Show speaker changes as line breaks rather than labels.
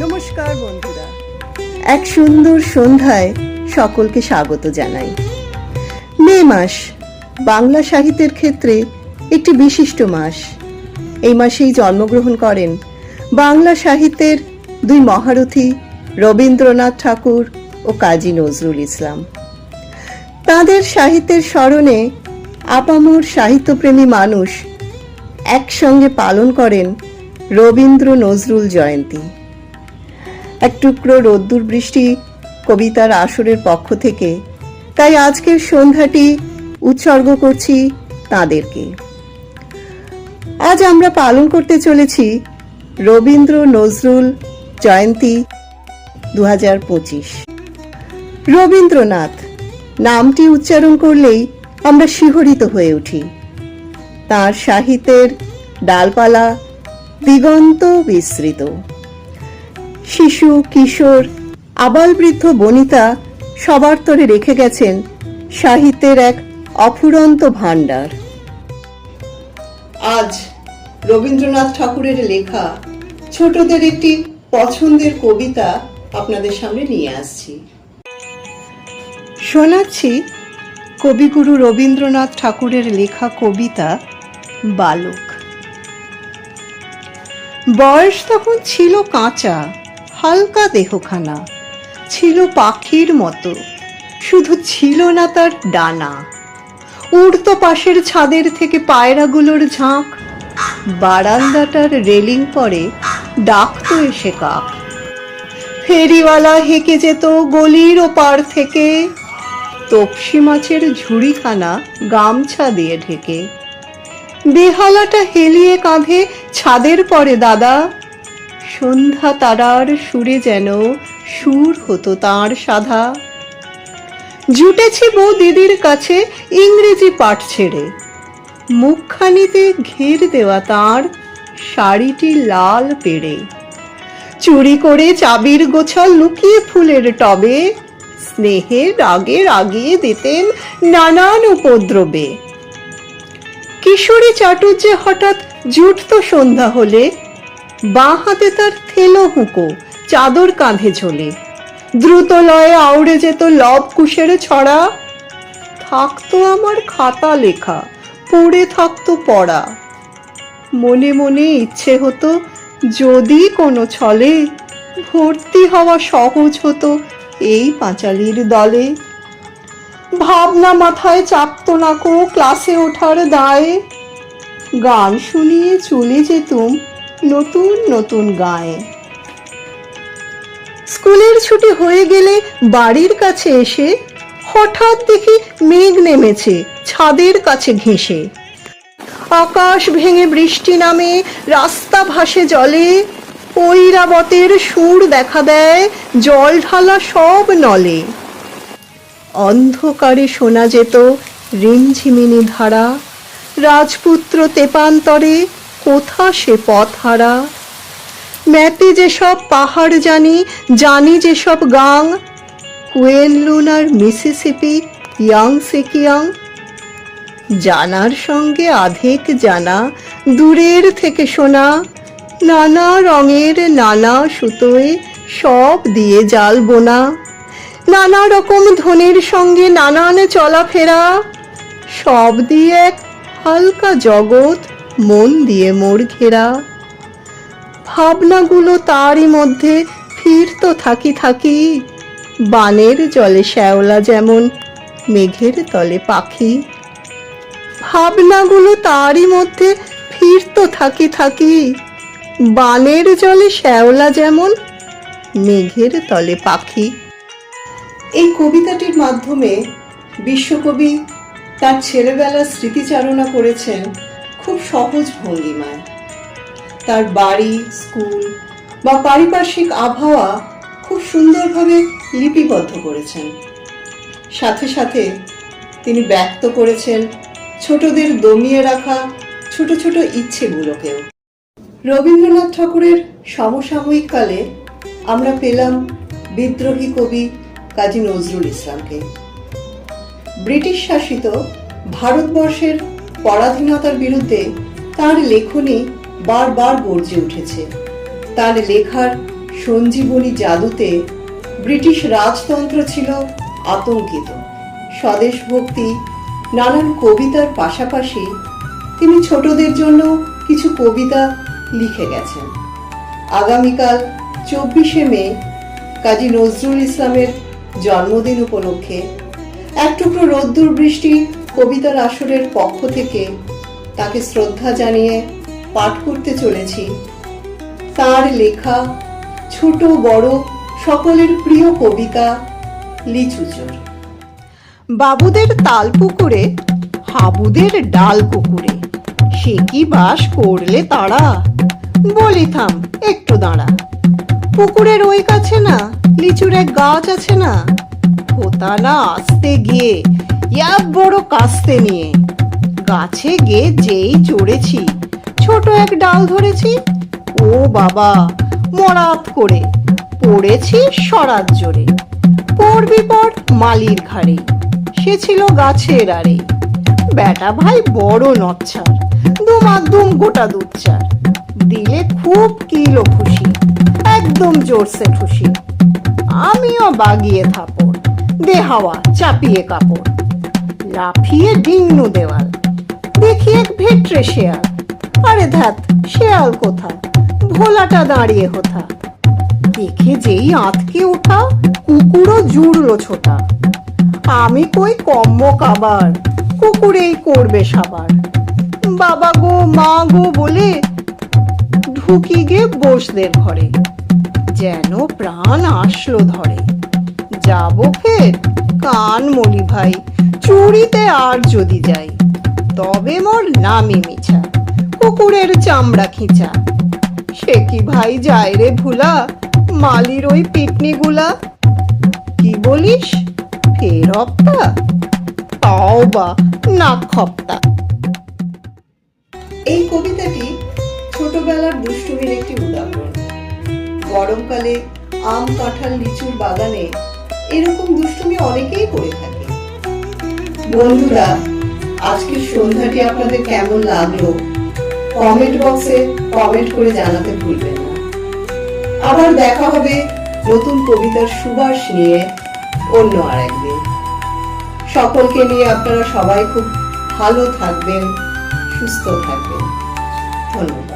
নমস্কার বন্ধুরা। এক সুন্দর সন্ধ্যায় সকলকে স্বাগত জানাই। মে মাস, বাংলা সাহিত্যের ক্ষেত্রে একটি বিশিষ্ট মাস। এই মাসেই জন্মগ্রহণ করেন বাংলা সাহিত্যের দুই মহারথী রবীন্দ্রনাথ ঠাকুর ও কাজী নজরুল ইসলাম। তাদের সাহিত্যের স্মরণে আপামর সাহিত্যপ্রেমী মানুষ একসঙ্গে পালন করেন রবীন্দ্র নজরুল জয়ন্তী। টুকরো রোদ্দুর বৃষ্টি কবিতার আসরের পক্ষ থেকে। তাই আজকের সন্ধ্যাটি উৎসর্গ করছি তাদেরকে। আজ আমরা পালন করতে চলেছি রবীন্দ্র নজরুল জয়ন্তী দু রবীন্দ্রনাথ নামটি উচ্চারণ করলেই আমরা শিহরিত হয়ে উঠি। তার সাহিত্যের ডালপালা দিগন্ত বিস্তৃত। শিশু, কিশোর আবাল বৃদ্ধ বনিতা সবার তরে রেখে গেছেন সাহিত্যের এক অফুরন্ত ভাণ্ডার। আজ রবীন্দ্রনাথ ঠাকুরের লেখা ছোটদের একটি পছন্দের কবিতা আপনাদের সামনে নিয়ে আসছি। শোনাচ্ছি কবিগুরু রবীন্দ্রনাথ ঠাকুরের লেখা কবিতা বালক। বয়স তখন ছিল কাঁচা। হালকা দেহখানা। ছিল পাখির মতো। শুধু ছিল না তার ডানা। উড়তো পাশের ছাদের থেকে পায়রাগুলোর ঝাঁক। বারান্দাটার রেলিং পরে ডাকতো এসে কাক। ফেরিওয়ালা হেঁকে যেত গলির ওপার থেকে। তপসি মাছের ঝুড়িখানা গামছা দিয়ে ঢেকে। বেহালাটা হেলিয়ে কাঁধে, ছাদের পরে দাদা। সন্ধ্যা তারার সুরে যেন সুর হতো তার সাধা। জুটেছি বউ দিদির কাছে ইংরেজি পাঠ ছেড়ে। মুখখানিতে ঘের দেওয়া তার শাড়িটি লাল পেড়ে। চুরি করে চাবির গোছাল লুকিয়ে ফুলের টবে। স্নেহের রাগে রাগিয়ে দিতেন নানান উপদ্রবে। কিশোরী চাটুর্যে হঠাৎ জুটত সন্ধ্যা হলে বাঁ হাতে তার থেলো হুঁকো, চাদর কাঁধে ঝোলে। দ্রুত লয়ে আউড়ে যেত লব কুশের ছড়া। থাকতো আমার খাতা লেখা, পড়ে থাকতো পড়া। মনে মনে ইচ্ছে হতো, যদি কোনো ছলে ভর্তি হওয়া সহজ হতো এই পাঁচালির দলে। ভাবনা মাথায় চাপতো না কো ক্লাসে ওঠার দায়ে। গান শুনিয়ে চলে যেতুম নতুন নতুন গায়ে। স্কুলের ছুটি হয়ে গেলে বাড়ির কাছে এসে হঠাৎ দেখি মেঘ নেমেছে, ছাদের কাছে ঘেঁষে। আকাশ ভেঙে বৃষ্টি নামে, রাস্তা ভাসে জলে ঐরাবতের সুর দেখা দেয়, জল ঢালা সব নলে। অন্ধকারে শোনা যেত রিমঝিমিনি ধারা, রাজপুত্র তেপান্তরে কোথা সে পথ হারা? ম্যাপে যেসব পাহাড় জানি জানি যেসব গাং। কুয়েনলুন আর মিসিসিপি, ইয়াং সেকিয়াং জানার সঙ্গে আধেক জানা, দূরের থেকে শোনা। নানা রঙের নানা সুতোয় সব দিয়ে জাল বোনা। নানা রকম ধ্বনির সঙ্গে নানান চলাফেরা। সব দিয়ে এক হালকা জগৎ মন দিয়ে মোর ঘেরা। ভাবনাগুলো তারই মধ্যে ফিরতো থাকি থাকি, বানের জলে শ্যাওলা যেমন, মেঘের তলে পাখি। ভাবনাগুলো তারই মধ্যে ফিরতো থাকি থাকি, বানের জলে শ্যাওলা যেমন, মেঘের তলে পাখি। এই কবিতাটির মাধ্যমে বিশ্বকবি তার ছেলেবেলার স্মৃতিচারণা করেছেন খুব সহজ ভঙ্গিমায়। তার বাড়ি, স্কুল বা পারিপার্শ্বিক আবহাওয়া খুব সুন্দরভাবে লিপিবদ্ধ করেছেন। সাথে সাথে তিনি ব্যক্ত করেছেন ছোটদের দমিয়ে রাখা ছোট ছোট ইচ্ছেগুলোকেও। রবীন্দ্রনাথ ঠাকুরের সমসাময়িক কালে আমরা পেলাম বিদ্রোহী কবি কাজী নজরুল ইসলামকে। ব্রিটিশ শাসিত ভারতবর্ষের পরাধীনতার বিরুদ্ধে তার লেখনী বারবার গর্জে উঠেছে। তার লেখার সঞ্জীবনী জাদুতে ব্রিটিশ রাজতন্ত্র ছিল আতঙ্কিত। স্বদেশ ভক্তি, নানান কবিতার পাশাপাশি তিনি ছোটদের জন্য কিছু কবিতা লিখে গেছেন। আগামীকাল চব্বিশে মে কাজী নজরুল ইসলামের জন্মদিন উপলক্ষে এক টুকরো রোদ্দুর বৃষ্টি কবিতার আসরের পক্ষ থেকে তাকে শ্রদ্ধা জানিয়ে পাঠ করতে চলেছি। তার লেখা, ছোট বড় সকলের প্রিয় কবিতা লিচুচোর বাবুদের তাল পুকুরে, হাবুদের ডাল পুকুরে, সে কি বাস করলে তারা? বলি থাম, একটু দাঁড়া। পুকুরের ওই কাছে না, লিচুর এক গাছ আছে না? হোতা না আসতে গিয়ে এক বড় কাস্তে নিয়ে। গাছে গে যেই চড়েছি, ছোট এক ডাল ধরেছি, ও বাবা মরাত করে পড়েছি সরাত জোরে। পড়বি পর মালির ঘাড়ে, সে ছিল গাছের আরে বেটা ভাই বড় নচ্ছার দুমাদুম গোটা দুচ্চার দিলে খুব কিলো খুশি, একদম জোরসে খুশি আমিও বাগিয়ে থাপড় দে হাওয়া চাপিয়ে কাপড়। লাফিয়ে ডিংনু দেওয়াল। দেখি এক ভেট্রে শেয়াল। আরে ধ্যাত, শেয়াল কোথা ভোলাটা দাঁড়িয়ে হোথা। দেখে যেই আঁতকে ওঠা কুকুরও জুড়লো ছোটা। আমি কই কম্ম কাবার, কুকুরেই করবে সাবার। বাবা গো, মা গো বলে ঢুকি গে বসদের ঘরে। যেন প্রাণ আসলো ধরে। যাব ফের কান মলি ভাই চুরিতে আর যদি যাই, তবে মোর নামি মিছা, কুকুরের চামড়া খিঁচা। সে কি ভাই যায় রে ভুলা, মালির ওই পিটনিগুলা? কি বলিস? ফের হপ্তা তাও বা নাক খপ্তা। এই কবিতাটি ছোটবেলার দুষ্টুমির একটি উদাহরণ। গরমকালে আম কাঁঠাল লিচুর বাগানে এরকম দুষ্টুমি অনেকেই করে থাকে। বন্ধুরা, আজকের সন্ধ্যাটি আপনাদের কেমন লাগল? কমেন্ট বক্সে কমেন্ট করে জানাতে ভুলবেন না। আবার দেখা হবে নতুন কবিতার সুবাস নিয়ে অন্য আর একদিন সকলকে নিয়ে আপনারা সবাই খুব ভালো থাকবেন, সুস্থ থাকবেন। ধন্যবাদ।